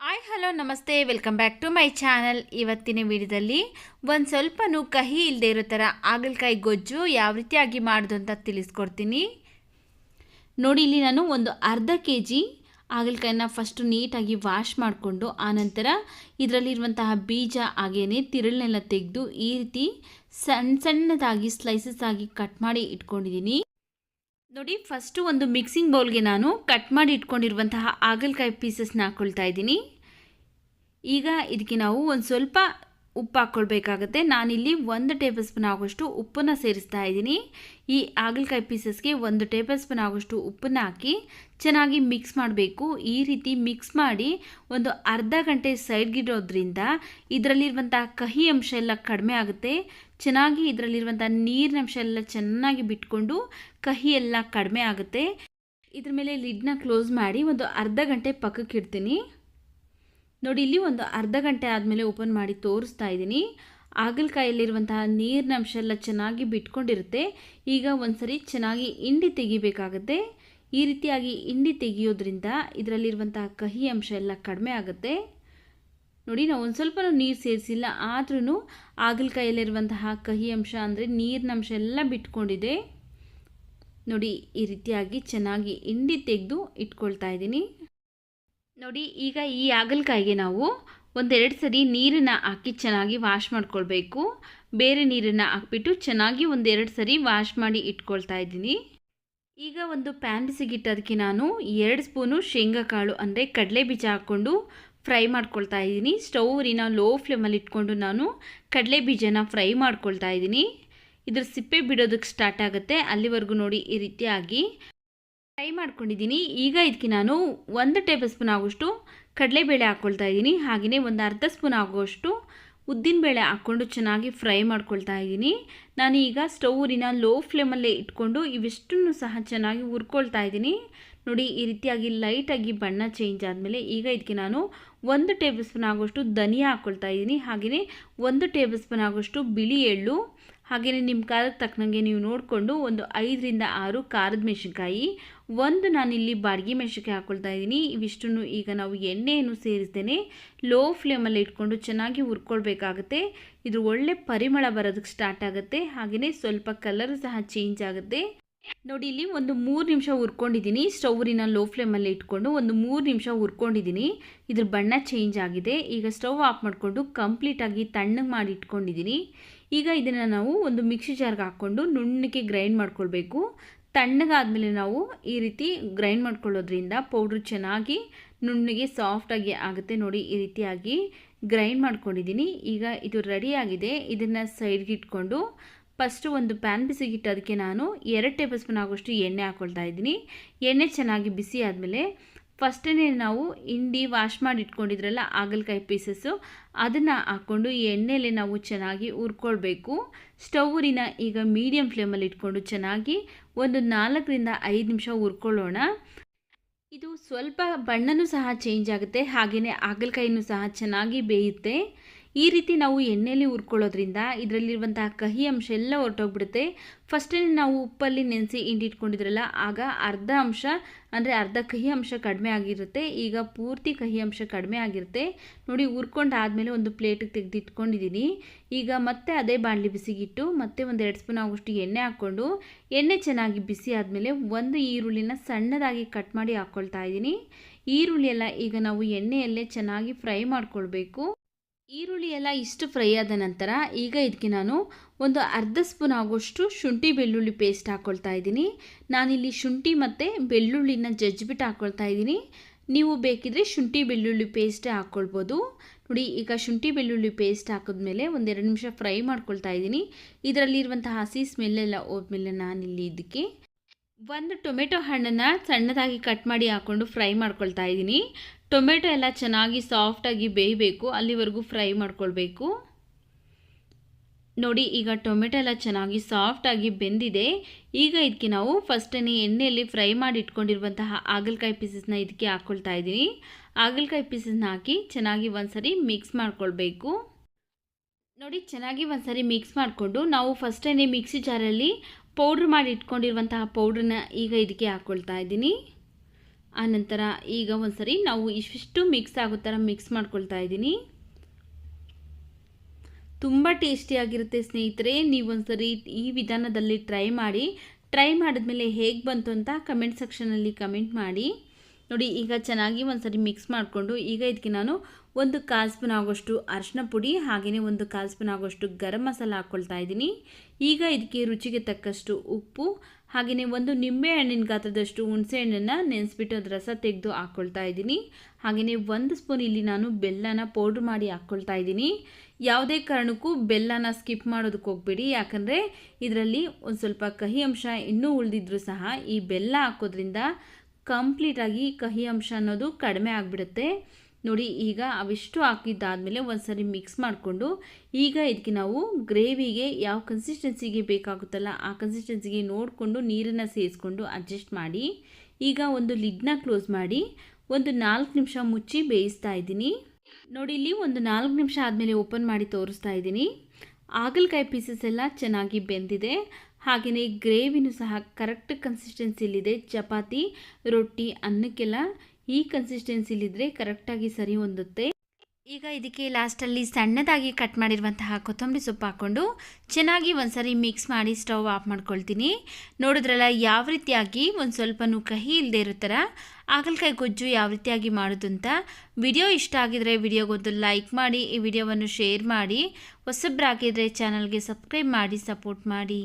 Hi hello ನಮಸ್ತೆ welcome back to my channel ಇವತ್ತಿನ ವಿಡಿಯೋದಲ್ಲಿ ಒಂದು ಸ್ವಲ್ಪನೂ ಕಹಿ ಇಲ್ಲದೆ ಇರೋ ಥರ ಹಾಗಲಕಾಯಿ ಗೊಜ್ಜು ಯಾವ ರೀತಿಯಾಗಿ ಮಾಡೋದು ಅಂತ ತಿಳಿಸ್ಕೊಡ್ತೀನಿ ನೋಡಿ ಇಲ್ಲಿ ನಾನು ಒಂದು ಅರ್ಧ ಕೆ ಜಿ ಹಾಗಲಕಾಯಿನ ಫಸ್ಟು ನೀಟಾಗಿ ವಾಶ್ ಮಾಡಿಕೊಂಡು ಆನಂತರ ಇದರಲ್ಲಿರುವಂತಹ ಬೀಜ ಹಾಗೇನೆ ತಿರುಳನ್ನೆಲ್ಲ ತೆಗೆದು ಈ ರೀತಿ ಸಣ್ಣ ಸಣ್ಣದಾಗಿ ಸ್ಲೈಸಸ್ ಆಗಿ ಕಟ್ ಮಾಡಿ ಇಟ್ಕೊಂಡಿದ್ದೀನಿ ನೋಡಿ ಫಸ್ಟು ಒಂದು ಮಿಕ್ಸಿಂಗ್ ಬೌಲ್ಗೆ ನಾನು ಕಟ್ ಮಾಡಿ ಇಟ್ಕೊಂಡಿರುವಂತಹ ಹಾಗಲಕಾಯಿ ಪೀಸಸ್ನ ಹಾಕ್ಕೊಳ್ತಾ ಇದ್ದೀನಿ. ಈಗ ಇದಕ್ಕೆ ನಾವು ಒಂದು ಸ್ವಲ್ಪ ಉಪ್ಪು ಹಾಕ್ಕೊಳ್ಬೇಕಾಗತ್ತೆ ನಾನಿಲ್ಲಿ ಒಂದು ಟೇಬಲ್ ಸ್ಪೂನ್ ಆಗೋಷ್ಟು ಉಪ್ಪನ್ನು ಸೇರಿಸ್ತಾ ಇದ್ದೀನಿ. ಈ ಹಾಗಲಕಾಯಿ ಪೀಸಸ್ಗೆ ಒಂದು ಟೇಬಲ್ ಸ್ಪೂನ್ ಆಗೋಷ್ಟು ಉಪ್ಪನ್ನು ಹಾಕಿ ಚೆನ್ನಾಗಿ ಮಿಕ್ಸ್ ಮಾಡಬೇಕು. ಈ ರೀತಿ ಮಿಕ್ಸ್ ಮಾಡಿ ಒಂದು ಅರ್ಧ ಗಂಟೆ ಸೈಡ್ಗಿಡೋದ್ರಿಂದ ಇದರಲ್ಲಿರುವಂಥ ಕಹಿ ಅಂಶ ಎಲ್ಲ ಕಡಿಮೆ ಆಗುತ್ತೆ. ಚೆನ್ನಾಗಿ ಇದರಲ್ಲಿರುವಂಥ ನೀರಿನ ಅಂಶ ಎಲ್ಲ ಚೆನ್ನಾಗಿ ಬಿಟ್ಕೊಂಡು ಕಹಿ ಎಲ್ಲ ಕಡಿಮೆ ಆಗುತ್ತೆ. ಇದ್ರ ಮೇಲೆ ಲಿಡ್ನ ಕ್ಲೋಸ್ ಮಾಡಿ ಒಂದು ಅರ್ಧ ಗಂಟೆ ಪಕ್ಕಕ್ಕೆ ಇಡ್ತೀನಿ ನೋಡಿ, ಇಲ್ಲಿ ಒಂದು ಅರ್ಧ ಗಂಟೆ ಆದಮೇಲೆ ಓಪನ್ ಮಾಡಿ ತೋರಿಸ್ತಾ ಇದ್ದೀನಿ. ಹಾಗಲಕಾಯಲ್ಲಿರುವಂತಹ ನೀರಿನ ಅಂಶ ಎಲ್ಲ ಚೆನ್ನಾಗಿ ಬಿಟ್ಕೊಂಡಿರುತ್ತೆ. ಈಗ ಒಂದ್ಸರಿ ಚೆನ್ನಾಗಿ ಹಿಂಡಿ ತೆಗಿಬೇಕಾಗತ್ತೆ. ಈ ರೀತಿಯಾಗಿ ಹಿಂಡಿ ತೆಗಿಯೋದ್ರಿಂದ ಇದರಲ್ಲಿರುವಂತಹ ಕಹಿ ಅಂಶ ಎಲ್ಲ ಕಡಿಮೆ ಆಗುತ್ತೆ. ನೋಡಿ, ನಾವು ಒಂದು ಸ್ವಲ್ಪ ನೀರು ಸೇರಿಸಿಲ್ಲ ಆದ್ರೂ ಹಾಗಲಕಾಯಲ್ಲಿರುವಂತಹ ಕಹಿ ಅಂಶ ಅಂದರೆ ನೀರಿನ ಅಂಶ ಎಲ್ಲ ಬಿಟ್ಕೊಂಡಿದೆ. ನೋಡಿ, ಈ ರೀತಿಯಾಗಿ ಚೆನ್ನಾಗಿ ಹಿಂಡಿ ತೆಗೆದು ಇಟ್ಕೊಳ್ತಾ ಇದ್ದೀನಿ. ನೋಡಿ, ಈಗ ಈ ಹಾಗಲಕಾಯಿಗೆ ನಾವು ಒಂದೆರಡು ಸರಿ ನೀರನ್ನು ಹಾಕಿ ಚೆನ್ನಾಗಿ ವಾಶ್ ಮಾಡ್ಕೊಳ್ಬೇಕು. ಬೇರೆ ನೀರನ್ನು ಹಾಕ್ಬಿಟ್ಟು ಚೆನ್ನಾಗಿ ಒಂದೆರಡು ಸರಿ ವಾಶ್ ಮಾಡಿ ಇಟ್ಕೊಳ್ತಾ ಇದ್ದೀನಿ. ಈಗ ಒಂದು ಪ್ಯಾನ್ ಬಿಸಿಗಿಟ್ಟೋದಕ್ಕೆ ನಾನು ಎರಡು ಸ್ಪೂನು ಶೇಂಗಾ ಕಾಳು ಅಂದರೆ ಕಡಲೆ ಬೀಜ ಹಾಕ್ಕೊಂಡು ಫ್ರೈ ಮಾಡ್ಕೊಳ್ತಾ ಇದ್ದೀನಿ. ಸ್ಟೌರಿನ ಲೋ ಫ್ಲೇಮಲ್ಲಿ ಇಟ್ಕೊಂಡು ನಾನು ಕಡಲೆ ಬೀಜನ ಫ್ರೈ ಮಾಡ್ಕೊಳ್ತಾ ಇದ್ದೀನಿ. ಇದ್ರ ಸಿಪ್ಪೆ ಬಿಡೋದಕ್ಕೆ ಸ್ಟಾರ್ಟ್ ಆಗುತ್ತೆ. ಅಲ್ಲಿವರೆಗೂ ನೋಡಿ ಈ ರೀತಿಯಾಗಿ ಫ್ರೈ ಮಾಡ್ಕೊಂಡಿದ್ದೀನಿ. ಈಗ ಇದಕ್ಕೆ ನಾನು ಒಂದು ಟೇಬಲ್ ಸ್ಪೂನ್ ಆಗುವಷ್ಟು ಕಡಲೆಬೇಳೆ ಹಾಕ್ಕೊಳ್ತಾ ಇದ್ದೀನಿ. ಹಾಗೆಯೇ ಒಂದು ಅರ್ಧ ಸ್ಪೂನ್ ಆಗುವಷ್ಟು ಉದ್ದಿನಬೇಳೆ ಹಾಕ್ಕೊಂಡು ಚೆನ್ನಾಗಿ ಫ್ರೈ ಮಾಡ್ಕೊಳ್ತಾ ಇದ್ದೀನಿ. ನಾನು ಈಗ ಸ್ಟೌವಿನ ಲೋ ಫ್ಲೇಮಲ್ಲೇ ಇಟ್ಕೊಂಡು ಇವಿಷ್ಟನ್ನು ಸಹ ಚೆನ್ನಾಗಿ ಹುರ್ಕೊಳ್ತಾ ಇದ್ದೀನಿ. ನೋಡಿ, ಈ ರೀತಿಯಾಗಿ ಲೈಟಾಗಿ ಬಣ್ಣ ಚೇಂಜ್ ಆದಮೇಲೆ ಈಗ ಇದಕ್ಕೆ ನಾನು ಒಂದು ಟೇಬಲ್ ಸ್ಪೂನ್ ಆಗುವಷ್ಟು ಧನಿಯಾ ಹಾಕ್ಕೊಳ್ತಾ ಇದ್ದೀನಿ. ಹಾಗೆಯೇ ಒಂದು ಟೇಬಲ್ ಸ್ಪೂನ್ ಆಗುವಷ್ಟು ಬಿಳಿ ಎಳ್ಳು. ಹಾಗೆಯೇ ನಿಮ್ಮ ಕಾಲಕ್ಕೆ ತಕ್ಕನಂಗೆ ನೀವು ನೋಡಿಕೊಂಡು ಒಂದು ಐದರಿಂದ ಆರು ಖಾರದ ಮೆಣಸಿನ್ಕಾಯಿ ಒಂದು ನಾನಿಲ್ಲಿ ಬಾಡಿಗೆ ಮೆಣಸಿನ್ಕಾಯಿ ಹಾಕ್ಕೊಳ್ತಾ ಇದ್ದೀನಿ. ಇವಿಷ್ಟನ್ನು ಈಗ ನಾವು ಎಣ್ಣೆಯನ್ನು ಸೇರಿಸ್ತೇನೆ. ಲೋ ಫ್ಲೇಮಲ್ಲಿ ಇಟ್ಕೊಂಡು ಚೆನ್ನಾಗಿ ಹುರ್ಕೊಳ್ಬೇಕಾಗುತ್ತೆ. ಇದು ಒಳ್ಳೆ ಪರಿಮಳ ಬರೋದಕ್ಕೆ ಸ್ಟಾರ್ಟ್ ಆಗುತ್ತೆ. ಹಾಗೆಯೇ ಸ್ವಲ್ಪ ಕಲರ್ ಸಹ ಚೇಂಜ್ ಆಗುತ್ತೆ. ನೋಡಿ, ಇಲ್ಲಿ ಒಂದು ಮೂರು ನಿಮಿಷ ಹುರ್ಕೊಂಡಿದ್ದೀನಿ. ಸ್ಟೌವಿನ ಲೋ ಫ್ಲೇಮಲ್ಲಿ ಇಟ್ಕೊಂಡು ಒಂದು ಮೂರು ನಿಮಿಷ ಹುರ್ಕೊಂಡಿದ್ದೀನಿ. ಇದ್ರ ಬಣ್ಣ ಚೇಂಜ್ ಆಗಿದೆ. ಈಗ ಸ್ಟವ್ ಆಫ್ ಮಾಡಿಕೊಂಡು ಕಂಪ್ಲೀಟಾಗಿ ತಣ್ಣಗೆ ಮಾಡಿ ಇಟ್ಕೊಂಡಿದ್ದೀನಿ. ಈಗ ಇದನ್ನು ನಾವು ಒಂದು ಮಿಕ್ಸಿ ಜಾರ್ಗೆ ಹಾಕ್ಕೊಂಡು ನುಣ್ಣಗೆ ಗ್ರೈಂಡ್ ಮಾಡ್ಕೊಳ್ಬೇಕು. ತಣ್ಣಗಾದಮೇಲೆ ನಾವು ಈ ರೀತಿ ಗ್ರೈಂಡ್ ಮಾಡ್ಕೊಳ್ಳೋದ್ರಿಂದ ಪೌಡ್ರ್ ಚೆನ್ನಾಗಿ ನುಣ್ಣಗೆ ಸಾಫ್ಟಾಗಿ ಆಗುತ್ತೆ ನೋಡಿ, ಈ ರೀತಿಯಾಗಿ ಗ್ರೈಂಡ್ ಮಾಡ್ಕೊಂಡಿದ್ದೀನಿ. ಈಗ ಇದು ರೆಡಿಯಾಗಿದೆ ಇದನ್ನು ಸೈಡ್ಗೆ ಇಟ್ಕೊಂಡು ಫಸ್ಟು ಒಂದು ಪ್ಯಾನ್ ಬಿಸಿಗಿಟ್ಟು ಅದಕ್ಕೆ ನಾನು ಎರಡು ಟೇಬಲ್ ಸ್ಪೂನ್ ಆಗೋಷ್ಟು ಎಣ್ಣೆ ಹಾಕ್ಕೊಳ್ತಾ ಇದ್ದೀನಿ. ಎಣ್ಣೆ ಚೆನ್ನಾಗಿ ಬಿಸಿ ಆದಮೇಲೆ ಫಸ್ಟೇ ನಾವು ಹಿಂಡಿ ವಾಶ್ ಮಾಡಿ ಇಟ್ಕೊಂಡಿದ್ರಲ್ಲ ಹಾಗಲಕಾಯಿ ಪೀಸಸ್ಸು, ಅದನ್ನು ಹಾಕ್ಕೊಂಡು ಈ ಎಣ್ಣೆಲೆ ನಾವು ಚೆನ್ನಾಗಿ ಹುರ್ಕೊಳ್ಬೇಕು. ಸ್ಟೌರಿನ ಈಗ ಮೀಡಿಯಂ ಫ್ಲೇಮಲ್ಲಿ ಇಟ್ಕೊಂಡು ಚೆನ್ನಾಗಿ ಒಂದು ನಾಲ್ಕರಿಂದ ಐದು ನಿಮಿಷ ಹುರ್ಕೊಳ್ಳೋಣ. ಇದು ಸ್ವಲ್ಪ ಬಣ್ಣನೂ ಸಹ ಚೇಂಜ್ ಆಗುತ್ತೆ ಹಾಗೆಯೇ ಹಾಗಲಕಾಯಿನೂ ಸಹ ಚೆನ್ನಾಗಿ ಬೇಯುತ್ತೆ. ಈ ರೀತಿ ನಾವು ಎಣ್ಣೆಯಲ್ಲಿ ಹುರ್ಕೊಳ್ಳೋದ್ರಿಂದ ಇದರಲ್ಲಿರುವಂತಹ ಕಹಿ ಅಂಶ ಎಲ್ಲ ಹೊರಟೋಗ್ಬಿಡುತ್ತೆ. ಫಸ್ಟೇ ನಾವು ಉಪ್ಪಲ್ಲಿ ನೆನೆಸಿ ಹಿಂಡಿಟ್ಕೊಂಡಿದ್ರಲ್ಲ, ಆಗ ಅರ್ಧ ಅಂಶ, ಅಂದರೆ ಅರ್ಧ ಕಹಿ ಅಂಶ ಕಡಿಮೆ ಆಗಿರುತ್ತೆ. ಈಗ ಪೂರ್ತಿ ಕಹಿ ಅಂಶ ಕಡಿಮೆ ಆಗಿರುತ್ತೆ. ನೋಡಿ ಹುರ್ಕೊಂಡು ಆದಮೇಲೆ ಒಂದು ಪ್ಲೇಟಿಗೆ ತೆಗೆದಿಟ್ಕೊಂಡಿದ್ದೀನಿ ಈಗ ಮತ್ತೆ ಅದೇ ಬಾಣಲಿ ಬಿಸಿಗಿಟ್ಟು, ಮತ್ತೆ ಒಂದು ಎರಡು ಸ್ಪೂನ್ ಆಗುವಷ್ಟು ಎಣ್ಣೆ ಹಾಕ್ಕೊಂಡು, ಎಣ್ಣೆ ಚೆನ್ನಾಗಿ ಬಿಸಿ ಆದಮೇಲೆ ಒಂದು ಈರುಳ್ಳಿನ ಸಣ್ಣದಾಗಿ ಕಟ್ ಮಾಡಿ ಹಾಕ್ಕೊಳ್ತಾ ಇದ್ದೀನಿ ಈರುಳ್ಳಿ ಎಲ್ಲ ಈಗ ನಾವು ಎಣ್ಣೆಯಲ್ಲೇ ಚೆನ್ನಾಗಿ ಫ್ರೈ ಮಾಡ್ಕೊಳ್ಬೇಕು. ಈರುಳ್ಳಿ ಎಲ್ಲ ಇಷ್ಟು ಫ್ರೈ ಆದ ನಂತರ ಈಗ ಇದಕ್ಕೆ ನಾನು ಒಂದು ಅರ್ಧ ಸ್ಪೂನ್ ಆಗೋಷ್ಟು ಶುಂಠಿ ಬೆಳ್ಳುಳ್ಳಿ ಪೇಸ್ಟ್ ಹಾಕ್ಕೊಳ್ತಾ ಇದ್ದೀನಿ. ನಾನಿಲ್ಲಿ ಶುಂಠಿ ಮತ್ತು ಬೆಳ್ಳುಳ್ಳಿನ ಜಜ್ಜಿಬಿಟ್ಟು ಹಾಕ್ಕೊಳ್ತಾ ಇದ್ದೀನಿ. ನೀವು ಬೇಕಿದ್ರೆ ಶುಂಠಿ ಬೆಳ್ಳುಳ್ಳಿ ಪೇಸ್ಟೇ ಹಾಕ್ಕೊಳ್ಬೋದು ನೋಡಿ, ಈಗ ಶುಂಠಿ ಬೆಳ್ಳುಳ್ಳಿ ಪೇಸ್ಟ್ ಹಾಕಿದ್ಮೇಲೆ ಒಂದೆರಡು ನಿಮಿಷ ಫ್ರೈ ಮಾಡ್ಕೊಳ್ತಾ ಇದ್ದೀನಿ. ಇದರಲ್ಲಿರುವಂಥ ಹಸಿ ಸ್ಮೆಲ್ಲೆಲ್ಲ ಹೋದ್ಮೇಲೆ ನಾನಿಲ್ಲಿ ಇದಕ್ಕೆ ಒಂದು ಟೊಮೆಟೊ ಹಣ್ಣನ್ನು ಸಣ್ಣದಾಗಿ ಕಟ್ ಮಾಡಿ ಹಾಕ್ಕೊಂಡು ಫ್ರೈ ಮಾಡ್ಕೊಳ್ತಾ ಇದ್ದೀನಿ. ಟೊಮೆಟೊ ಎಲ್ಲ ಚೆನ್ನಾಗಿ ಸಾಫ್ಟಾಗಿ ಬೇಯಬೇಕು. ಅಲ್ಲಿವರೆಗೂ ಫ್ರೈ ಮಾಡ್ಕೊಳ್ಬೇಕು. ನೋಡಿ, ಈಗ ಟೊಮೆಟೊ ಎಲ್ಲ ಚೆನ್ನಾಗಿ ಸಾಫ್ಟಾಗಿ ಬೆಂದಿದೆ. ಈಗ ಇದಕ್ಕೆ ನಾವು ಫಸ್ಟೇ ಎಣ್ಣೆಯಲ್ಲಿ ಫ್ರೈ ಮಾಡಿ ಇಟ್ಕೊಂಡಿರುವಂತಹ ಹಾಗಲಕಾಯಿ ಪೀಸಸ್ನ ಇದಕ್ಕೆ ಹಾಕ್ಕೊಳ್ತಾ ಇದ್ದೀನಿ. ಹಾಗಲಕಾಯಿ ಪೀಸಸ್ನ ಹಾಕಿ ಚೆನ್ನಾಗಿ ಒಂದ್ಸರಿ ಮಿಕ್ಸ್ ಮಾಡ್ಕೊಳ್ಬೇಕು. ನೋಡಿ, ಚೆನ್ನಾಗಿ ಒಂದ್ಸರಿ ಮಿಕ್ಸ್ ಮಾಡಿಕೊಂಡು ನಾವು ಫಸ್ಟೇ ಮಿಕ್ಸಿ ಜಾರಲ್ಲಿ ಪೌಡ್ರ್ ಮಾಡಿ ಇಟ್ಕೊಂಡಿರುವಂತಹ ಪೌಡ್ರನ್ನ ಈಗ ಇದಕ್ಕೆ ಹಾಕ್ಕೊಳ್ತಾ ಇದ್ದೀನಿ. ಆನಂತರ ಈಗ ಒಂದ್ಸರಿ ನಾವು ಇಷ್ಟು ಮಿಕ್ಸ್ ಆಗೋ ಥರ ಮಿಕ್ಸ್ ಮಾಡ್ಕೊಳ್ತಾ ಇದ್ದೀನಿ. ತುಂಬ ಟೇಸ್ಟಿಯಾಗಿರುತ್ತೆ ಸ್ನೇಹಿತರೆ ನೀವೊಂದ್ಸರಿ ಈ ವಿಧಾನದಲ್ಲಿ ಟ್ರೈ ಮಾಡಿ. ಟ್ರೈ ಮಾಡಿದ್ಮೇಲೆ ಹೇಗೆ ಬಂತು ಅಂತ ಕಮೆಂಟ್ ಸೆಕ್ಷನಲ್ಲಿ ಕಮೆಂಟ್ ಮಾಡಿ. ನೋಡಿ, ಈಗ ಚೆನ್ನಾಗಿ ಒಂದ್ಸರಿ ಮಿಕ್ಸ್ ಮಾಡಿಕೊಂಡು, ಈಗ ಇದಕ್ಕೆ ನಾನು ಒಂದು ಕಾಲು ಸ್ಪೂನ್ ಆಗೋಷ್ಟು ಅರಿಶಿನ ಪುಡಿ ಹಾಗೆಯೇ ಒಂದು ಕಾಲು ಸ್ಪೂನ್ ಆಗೋಷ್ಟು ಗರಂ ಮಸಾಲ ಹಾಕ್ಕೊಳ್ತಾ ಇದ್ದೀನಿ. ಈಗ ಇದಕ್ಕೆ ರುಚಿಗೆ ತಕ್ಕಷ್ಟು ಉಪ್ಪು ಹಾಗೆಯೇ ಒಂದು ನಿಂಬೆ ಹಣ್ಣಿನ ಗಾತ್ರದಷ್ಟು ಹುಣಸೆ ಹಣ್ಣನ್ನು ನೆನೆಸ್ಬಿಟ್ಟು ಅದು ರಸ ತೆಗೆದು ಹಾಕ್ಕೊಳ್ತಾ ಇದ್ದೀನಿ. ಹಾಗೆಯೇ ಒಂದು ಸ್ಪೂನ್ ಇಲ್ಲಿ ನಾನು ಬೆಲ್ಲನ ಪೌಡ್ರ್ ಮಾಡಿ ಹಾಕ್ಕೊಳ್ತಾ ಇದ್ದೀನಿ. ಯಾವುದೇ ಕಾರಣಕ್ಕೂ ಬೆಲ್ಲನ ಸ್ಕಿಪ್ ಮಾಡೋದಕ್ಕೆ ಹೋಗ್ಬೇಡಿ. ಯಾಕಂದರೆ ಇದರಲ್ಲಿ ಒಂದು ಸ್ವಲ್ಪ ಕಹಿ ಅಂಶ ಇನ್ನೂ ಉಳಿದಿದ್ರೂ ಸಹ ಈ ಬೆಲ್ಲ ಹಾಕೋದ್ರಿಂದ ಕಂಪ್ಲೀಟಾಗಿ ಕಹಿ ಅಂಶ ಅನ್ನೋದು ಕಡಿಮೆ ಆಗಿಬಿಡುತ್ತೆ. ನೋಡಿ, ಈಗ ಅವಿಷ್ಟು ಹಾಕಿದ್ದಾದಮೇಲೆ ಒಂದು ಸರಿ ಮಿಕ್ಸ್ ಮಾಡಿಕೊಂಡು ಈಗ ಇದಕ್ಕೆ ನಾವು ಗ್ರೇವಿಗೆ ಯಾವ ಕನ್ಸಿಸ್ಟೆನ್ಸಿಗೆ ಬೇಕಾಗುತ್ತಲ್ಲ ಆ ಕನ್ಸಿಸ್ಟೆನ್ಸಿಗೆ ನೋಡಿಕೊಂಡು ನೀರನ್ನು ಸೇರಿಸ್ಕೊಂಡು ಅಡ್ಜಸ್ಟ್ ಮಾಡಿ, ಈಗ ಒಂದು ಲಿಡ್ನ ಕ್ಲೋಸ್ ಮಾಡಿ ಒಂದು ನಾಲ್ಕು ನಿಮಿಷ ಮುಚ್ಚಿ ಬೇಯಿಸ್ತಾ ಇದ್ದೀನಿ. ನೋಡಿ, ಇಲ್ಲಿ ಒಂದು ನಾಲ್ಕು ನಿಮಿಷ ಆದಮೇಲೆ ಓಪನ್ ಮಾಡಿ ತೋರಿಸ್ತಾ ಇದ್ದೀನಿ. ಹಾಗಲಕಾಯಿ ಪೀಸಸ್ ಎಲ್ಲ ಚೆನ್ನಾಗಿ ಬೆಂದಿದೆ. ಹಾಗೆಯೇ ಗ್ರೇವಿನೂ ಸಹ ಕರೆಕ್ಟ್ ಕನ್ಸಿಸ್ಟೆನ್ಸಿಲಿದೆ ಚಪಾತಿ, ರೊಟ್ಟಿ ಅನ್ನಕ್ಕೆಲ್ಲ ಈ ಕನ್ಸಿಸ್ಟೆನ್ಸಿಲಿದ್ದರೆ ಕರೆಕ್ಟಾಗಿ ಸರಿ ಹೊಂದುತ್ತೆ ಈಗ ಇದಕ್ಕೆ ಲಾಸ್ಟಲ್ಲಿ ಸಣ್ಣದಾಗಿ ಕಟ್ ಮಾಡಿರುವಂತಹ ಕೊತ್ತಂಬರಿ ಸೊಪ್ಪು ಹಾಕ್ಕೊಂಡು ಚೆನ್ನಾಗಿ ಒಂದ್ಸರಿ ಮಿಕ್ಸ್ ಮಾಡಿ ಸ್ಟವ್ ಆಫ್ ಮಾಡ್ಕೊಳ್ತೀನಿ. ನೋಡಿದ್ರಲ್ಲ, ಯಾವ ರೀತಿಯಾಗಿ ಒಂದು ಸ್ವಲ್ಪನೂ ಕಹಿ ಇಲ್ಲದೆ ಇರುತ್ತಾರ? ಥರ ಗೊಜ್ಜು ಯಾವ ರೀತಿಯಾಗಿ ಮಾಡೋದು ಅಂತ ವಿಡಿಯೋ ಇಷ್ಟ ಆಗಿದರೆ ವಿಡಿಯೋಗೊಂದು ಲೈಕ್ ಮಾಡಿ, ಈ ವಿಡಿಯೋವನ್ನು ಶೇರ್ ಮಾಡಿ ಹೊಸಬ್ರಾಗಿದ್ದರೆ ಚಾನಲ್ಗೆ ಸಬ್ಸ್ಕ್ರೈಬ್ ಮಾಡಿ ಸಪೋರ್ಟ್ ಮಾಡಿ.